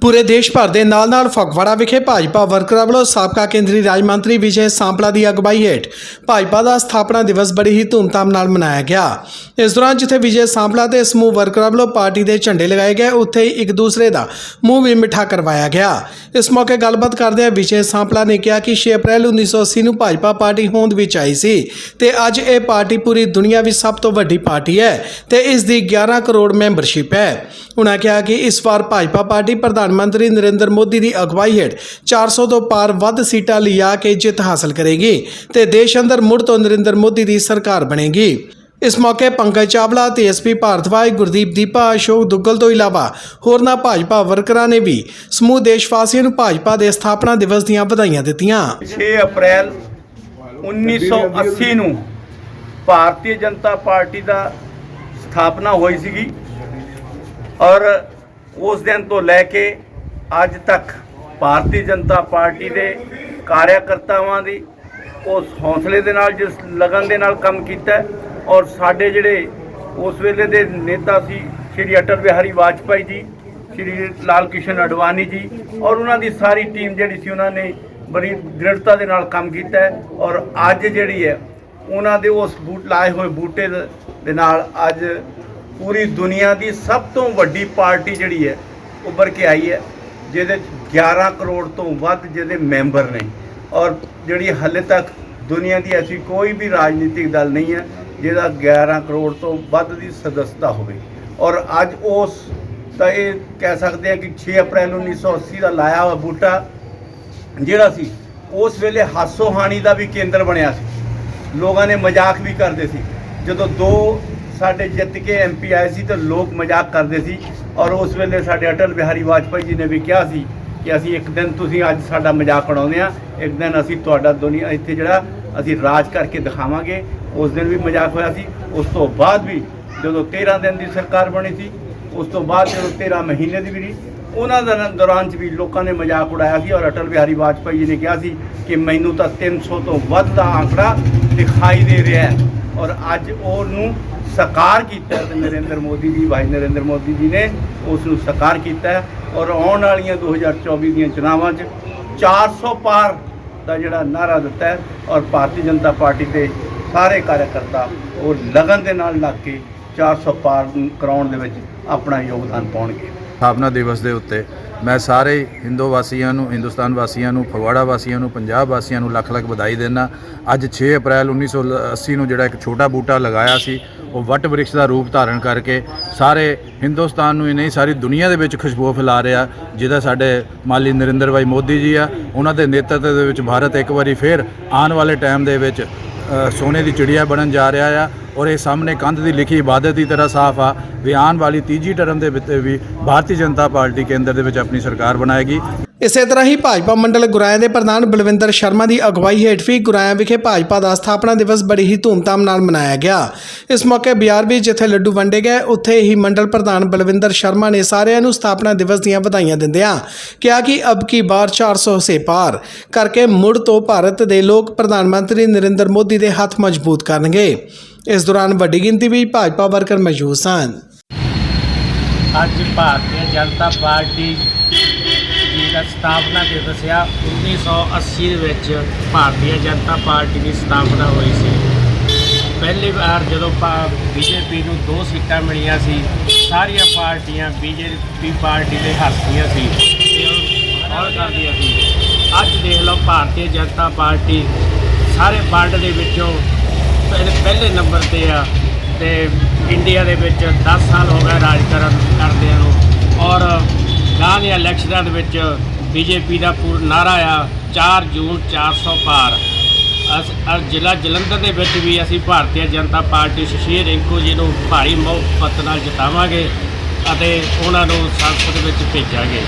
ਪੂਰੇ ਦੇਸ਼ ਭਰ ਦੇ ਨਾਲ-ਨਾਲ ਫਗਵਾੜਾ ਵਿਖੇ ਭਾਜਪਾ ਵਰਕਰਾਂ ਵੱਲੋਂ ਸਾਬਕਾ ਕੇਂਦਰੀ ਰਾਜ ਮੰਤਰੀ ਵਿਜੇ ਸਾਂਪਲਾ ਦੀ ਅਗਵਾਈ ਹੇਠ ਭਾਜਪਾ ਦਾ ਸਥਾਪਨਾ ਦਿਵਸ ਬੜੀ ਹੀ ਧੂਮਧਾਮ ਨਾਲ ਮਨਾਇਆ ਗਿਆ। ਇਸ ਦੌਰਾਨ ਜਿੱਥੇ ਵਿਜੇ ਸਾਂਪਲਾ ਤੇ ਸਮੂਹ ਵਰਕਰਾਂ ਵੱਲੋਂ ਪਾਰਟੀ ਦੇ ਝੰਡੇ ਲਗਾਏ ਗਏ, ਉੱਥੇ ਹੀ ਇੱਕ ਦੂਸਰੇ ਦਾ ਮੂੰਹ ਵੀ ਮਿੱਠਾ ਕਰਵਾਇਆ ਗਿਆ। ਇਸ ਮੌਕੇ ਗੱਲਬਾਤ ਕਰਦਿਆਂ ਵਿਜੇ ਸਾਂਪਲਾ ਨੇ ਕਿਹਾ ਕਿ 6 ਅਪ੍ਰੈਲ 1980 ਨੂੰ ਭਾਜਪਾ ਪਾਰਟੀ ਹੋਂਦ ਵਿੱਚ ਆਈ ਸੀ ਤੇ ਅੱਜ ਇਹ ਪਾਰਟੀ ਪੂਰੀ ਦੁਨੀਆ ਵਿੱਚ ਸਭ ਤੋਂ ਵੱਡੀ ਪਾਰਟੀ ਹੈ ਤੇ ਇਸ ਦੀ 11 ਕਰੋੜ ਮੈਂਬਰਸ਼ਿਪ ਹੈ। ਉਨ੍ਹਾਂ ਕਿਹਾ ਕਿ ਇਸ ਵਾਰ ਭਾਜਪਾ ਪਾਰਟੀ ਪ੍ਰਧਾਨ ਮੰਤਰੀ ਨਰਿੰਦਰ ਮੋਦੀ ਦੀ ਅਗਵਾਈ ਹੇਠ 400 ਤੋਂ ਪਾਰ ਵੱਧ ਸੀਟਾਂ ਲਿਆ ਕੇ ਜਿੱਤ ਹਾਸਲ ਕਰੇਗੀ ਤੇ ਦੇਸ਼ ਅੰਦਰ ਮੁੜ ਤੋਂ ਨਰਿੰਦਰ ਮੋਦੀ ਦੀ ਸਰਕਾਰ ਬਣੇਗੀ। ਇਸ ਮੌਕੇ ਪੰਕਜ ਚਾਵਲਾ ਤੇ ਐਸਪੀ ਭਾਰਤਵਾਜ ਗੁਰਦੀਪ ਦੀਪਾ, ਅਸ਼ੋਕ ਦੁੱਗਲ ਤੋਂ ਇਲਾਵਾ ਹੋਰਨਾਂ ਭਾਜਪਾ ਵਰਕਰਾਂ ਨੇ ਵੀ ਸਮੂਹ ਦੇਸ਼ ਵਾਸੀਆਂ ਨੂੰ ਭਾਜਪਾ ਦੇ ਸਥਾਪਨਾ ਦਿਵਸ ਦੀਆਂ ਵਧਾਈਆਂ ਦਿੱਤੀਆਂ। 6 ਅਪ੍ਰੈਲ 1980 ਨੂੰ ਭਾਰਤੀ ਜਨਤਾ ਪਾਰਟੀ ਦਾ ਸਥਾਪਨਾ ਹੋਈ ਸੀਗੀ ਔਰ ਉਸ ਦਿਨ ਤੋਂ ਲੈ ਕੇ ਅੱਜ ਤੱਕ ਭਾਰਤੀ ਜਨਤਾ ਪਾਰਟੀ ਦੇ ਕਾਰਿਆਕਰਤਾਵਾਂ ਦੀ ਉਸ ਹੌਸਲੇ ਦੇ ਨਾਲ, ਜਿਸ ਲਗਨ ਦੇ ਨਾਲ ਕੰਮ ਕੀਤਾ ਔਰ ਸਾਡੇ ਜਿਹੜੇ ਉਸ ਵੇਲੇ ਦੇ ਨੇਤਾ ਸੀ ਸ਼੍ਰੀ ਅਟਲ ਬਿਹਾਰੀ ਵਾਜਪਾਈ ਜੀ, ਸ਼੍ਰੀ ਲਾਲ ਕਿਸ਼ਨ ਅਡਵਾਨੀ ਜੀ ਔਰ ਉਹਨਾਂ ਦੀ ਸਾਰੀ ਟੀਮ ਜਿਹੜੀ ਸੀ ਉਹਨਾਂ ਨੇ ਬੜੀ ਦ੍ਰਿੜਤਾ ਦੇ ਨਾਲ ਕੰਮ ਕੀਤਾ ਔਰ ਅੱਜ ਜਿਹੜੀ ਹੈ ਉਹਨਾਂ ਦੇ ਉਸ ਬੂਟ ਲਾਏ ਹੋਏ ਬੂਟੇ ਦੇ ਨਾਲ ਅੱਜ ਪੂਰੀ ਦੁਨੀਆ ਦੀ ਸਭ ਤੋਂ ਵੱਡੀ ਪਾਰਟੀ ਜਿਹੜੀ ਹੈ, ਉੱਭਰ ਕੇ ਆਈ ਹੈ, ਜਿਹਦੇ 'ਚ 11 ਕਰੋੜ ਤੋਂ ਵੱਧ ਜਿਹਦੇ ਮੈਂਬਰ ਨੇ। ਔਰ ਜਿਹੜੀ ਹਾਲੇ ਤੱਕ ਦੁਨੀਆ ਦੀ ਐਸੀ ਕੋਈ ਵੀ ਰਾਜਨੀਤਿਕ ਦਲ ਨਹੀਂ ਹੈ, ਜਿਹਦਾ 11 ਕਰੋੜ ਤੋਂ ਵੱਧ ਦੀ ਸਦਸਤਾ ਹੋਵੇ। ਔਰ ਅੱਜ ਉਸ, ਤਾਂ ਇਹ ਕਹਿ ਸਕਦੇ ਆ ਕਿ 6 ਅਪ੍ਰੈਲ 1980 ਦਾ ਲਾਇਆ ਹੋਇਆ ਬੂਟਾ, ਜਿਹੜਾ ਸੀ, ਉਸ ਵੇਲੇ ਹਾਸੋ ਹਾਣੀ ਦਾ ਵੀ ਕੇਂਦਰ ਬਣਿਆ ਸੀ। ਲੋਕਾਂ ਨੇ ਮਜ਼ਾਕ ਵੀ ਕਰਦੇ ਸੀ। ਜਦੋਂ ਦੋ ਸਾਡੇ ਜਿੱਤ ਕੇ ਐਮਪੀ ਆਏ ਸੀ ਤਾਂ ਲੋਕ ਮਜ਼ਾਕ ਕਰਦੇ ਸੀ ਔਰ ਉਸ ਵੇਲੇ ਸਾਡੇ ਅਟਲ ਬਿਹਾਰੀ ਵਾਜਪਾਈ ਜੀ ਨੇ ਵੀ ਕਿਹਾ ਸੀ ਕਿ ਅਸੀਂ ਇੱਕ ਦਿਨ ਤੁਸੀਂ ਅੱਜ ਸਾਡਾ ਮਜ਼ਾਕ ਉਡਾਉਂਦੇ ਆ ਇੱਕ ਦਿਨ ਅਸੀਂ ਤੁਹਾਡਾ ਦੁਨੀਆ ਇੱਥੇ ਜਿਹੜਾ ਅਸੀਂ ਰਾਜ ਕਰਕੇ ਦਿਖਾਵਾਂਗੇ। ਉਸ ਦਿਨ ਵੀ ਮਜ਼ਾਕ ਹੋਇਆ ਸੀ। ਉਸ ਤੋਂ ਬਾਅਦ ਵੀ ਜਦੋਂ 13 ਦਿਨ ਦੀ ਸਰਕਾਰ ਬਣੀ ਸੀ, ਉਸ ਤੋਂ ਬਾਅਦ ਜਦੋਂ 13 ਮਹੀਨੇ ਦੀ ਵੀ ਰਹੀ ਉਹਨਾਂ ਦੇ ਦੌਰਾਨ ਚ ਵੀ ਲੋਕਾਂ ਨੇ ਮਜ਼ਾਕ ਉਡਾਇਆ ਸੀ ਔਰ ਅਟਲ ਬਿਹਾਰੀ ਵਾਜਪਾਈ ਜੀ ਨੇ ਕਿਹਾ ਸੀ ਕਿ ਮੈਨੂੰ ਤਾਂ 300 ਤੋਂ ਵੱਧ ਦਾ ਆંકੜਾ ਦਿਖਾਈ ਦੇ ਰਿਹਾ ਹੈ। ਔਰ ਅੱਜ ਉਹਨੂੰ ਸਾਕਾਰ ਕੀਤਾ ਤੇ ਨਰਿੰਦਰ ਮੋਦੀ ਜੀ ਭਾਈ ਨਰਿੰਦਰ ਮੋਦੀ ਜੀ ਨੇ ਉਸ ਨੂੰ ਸਾਕਾਰ ਕੀਤਾ ਔਰ ਆਉਣ ਵਾਲੀਆਂ 2024 ਦੀਆਂ ਚੁਣਾਵਾਂ 'ਚ 400 ਪਾਰ ਦਾ ਜਿਹੜਾ ਨਾਰਾ ਦਿੱਤਾ ਔਰ ਭਾਰਤੀ ਜਨਤਾ ਪਾਰਟੀ ਦੇ ਸਾਰੇ ਕਾਰਜਕਰਤਾ ਉਹ ਲਗਨ ਦੇ ਨਾਲ ਲੱਗ ਕੇ 400 ਪਾਰ ਕਰਾਉਣ ਦੇ ਵਿੱਚ ਆਪਣਾ ਯੋਗਦਾਨ ਪਾਉਣਗੇ। ਸਥਾਪਨਾ ਦਿਵਸ ਦੇ ਉੱਤੇ ਮੈਂ ਸਾਰੇ ਹਿੰਦੂ ਵਾਸੀਆਂ ਨੂੰ, ਹਿੰਦੁਸਤਾਨ ਵਾਸੀਆਂ ਨੂੰ, ਫਗਵਾੜਾ ਵਾਸੀਆਂ ਨੂੰ, ਪੰਜਾਬ ਵਾਸੀਆਂ ਨੂੰ ਲੱਖ ਲੱਖ ਵਧਾਈ ਦਿੰਦਾ। ਅੱਜ 6 ਅਪ੍ਰੈਲ 1980 ਨੂੰ ਜਿਹੜਾ ਇੱਕ ਛੋਟਾ ਬੂਟਾ ਲਗਾਇਆ ਸੀ, ਉਹ ਵੱਟ ਬ੍ਰਿਕਸ਼ ਦਾ ਰੂਪ ਧਾਰਨ ਕਰਕੇ ਸਾਰੇ ਹਿੰਦੁਸਤਾਨ ਨੂੰ ਹੀ ਨਹੀਂ ਸਾਰੀ ਦੁਨੀਆ ਦੇ ਵਿੱਚ ਖੁਸ਼ਬੂ ਫੈਲਾ ਰਿਹਾ, ਜਿਹਦਾ ਸਾਡੇ ਮਾਲੀ ਨਰਿੰਦਰ ਭਾਈ ਮੋਦੀ ਜੀ ਆ, ਉਹਨਾਂ ਦੇ ਨੇਤਰਤਵ ਦੇ ਵਿੱਚ ਭਾਰਤ ਇੱਕ ਵਾਰੀ ਫੇਰ ਆਉਣ ਵਾਲੇ ਟਾਈਮ ਦੇ ਵਿੱਚ ਸੋਨੇ ਦੀ ਚਿੜੀਆ ਬਣਨ ਜਾ ਰਿਹਾ ਆ ਔਰ ਇਹ ਸਾਹਮਣੇ ਕੰਧ ਦੀ ਲਿਖੀ ਇਬਾਦਤ ਦੀ ਤਰ੍ਹਾਂ ਸਾਫ਼ ਆ। ਵੀ ਆਉਣ ਵਾਲੀ ਤੀਜੀ ਟਰਮ ਦੇ ਵਿੱਚ ਵੀ ਭਾਰਤੀ ਜਨਤਾ ਪਾਰਟੀ ਕੇਂਦਰ ਦੇ ਵਿੱਚ ਆਪਣੀ ਸਰਕਾਰ ਬਣਾਏਗੀ। ਇਸੇ ਤਰ੍ਹਾਂ ਹੀ ਭਾਜਪਾ ਮੰਡਲ ਗੁਰਾਇਆ ਦੇ ਪ੍ਰਧਾਨ ਬਲਵਿੰਦਰ ਸ਼ਰਮਾ ਦੀ ਅਗਵਾਈ ਹੇਠ ਵੀ ਗੁਰਾਇਆ ਵਿਖੇ ਭਾਜਪਾ ਦਾ ਸਥਾਪਨਾ ਦਿਵਸ ਬੜੀ ਹੀ ਧੂਮਧਾਮ ਨਾਲ ਮਨਾਇਆ ਗਿਆ। ਇਸ ਮੌਕੇ ਬਿਹਾਰ ਵੀ ਜਿੱਥੇ ਲੱਡੂ ਵੰਡੇ ਗਏ, ਉੱਥੇ ਹੀ ਮੰਡਲ ਪ੍ਰਧਾਨ ਬਲਵਿੰਦਰ ਸ਼ਰਮਾ ਨੇ ਸਾਰਿਆਂ ਨੂੰ ਸਥਾਪਨਾ ਦਿਵਸ ਦੀਆਂ ਵਧਾਈਆਂ ਦਿੰਦਿਆਂ ਕਿਹਾ ਕਿ ਅਬ ਕੀ ਬਾਰ 400 ਸੇ ਪਾਰ ਕਰਕੇ ਮੁੜ ਤੋਂ ਭਾਰਤ ਦੇ ਲੋਕ ਪ੍ਰਧਾਨ ਮੰਤਰੀ ਨਰਿੰਦਰ ਮੋਦੀ ਦੇ ਹੱਥ ਮਜ਼ਬੂਤ ਕਰਨਗੇ। ਇਸ ਦੌਰਾਨ ਵੱਡੀ ਗਿਣਤੀ ਵਿੱਚ ਭਾਜਪਾ ਵਰਕਰ ਮੌਜੂਦ ਸਨ। ਅੱਜ ਭਾਰਤੀ ਜਨਤਾ ਪਾਰਟੀ ਜੀ ਦਾ ਸਥਾਪਨਾ ਦਿਵਸ ਆ 1980 ਦੇ ਵਿੱਚ ਭਾਰਤੀ ਜਨਤਾ ਪਾਰਟੀ ਦੀ ਸਥਾਪਨਾ ਹੋਈ ਸੀ। ਪਹਿਲੀ ਵਾਰ ਜਦੋਂ ਬੀਜੇਪੀ ਨੂੰ ਦੋ ਸੀਟਾਂ ਮਿਲੀਆਂ ਸੀ, ਸਾਰੀਆਂ ਪਾਰਟੀਆਂ ਬੀਜੇਪੀ ਪਾਰਟੀ ਦੇ ਹੱਸਦੀਆਂ ਸੀ ਔਰ ਉਹ ਕਰਦੀਆਂ ਸੀ। ਅੱਜ ਦੇਖ ਲਓ, ਭਾਰਤੀ ਜਨਤਾ ਪਾਰਟੀ ਸਾਰੇ ਵਰਲਡ ਦੇ ਵਿੱਚੋਂ ਪਹਿਲੇ ਪਹਿਲੇ ਨੰਬਰ ਤੇ ਆ ਤੇ ਇੰਡੀਆ ਦੇ ਵਿੱਚ 10 ਸਾਲ ਹੋ ਗਏ ਰਾਜ ਕਰਨ ਕਰਦਿਆਂ ਨੂੰ ਔਰ ਗਾਂ ਦੇ ਇਲੈਕਸ਼ਨਾਂ ਦੇ ਵਿੱਚ ਬੀਜੇਪੀ ਦਾ ਪੂਰ ਨਾਰਾ ਆ 4 ਜੂਨ 400 ਪਾਰ। ਅਸ, ਅ, ਜ਼ਿਲ੍ਹਾ ਜਲੰਧਰ ਦੇ ਵਿੱਚ ਵੀ ਅਸੀਂ ਭਾਰਤੀ ਜਨਤਾ ਪਾਰਟੀ ਸ਼ਸ਼ੀਰ ਰਿੰਕੂ ਜੀ ਨੂੰ ਭਾਰੀ ਮੌਤ ਨਾਲ ਜਿਤਾਵਾਂਗੇ ਅਤੇ ਉਹਨਾਂ ਨੂੰ ਸੰਸਦ ਵਿੱਚ ਭੇਜਾਂਗੇ।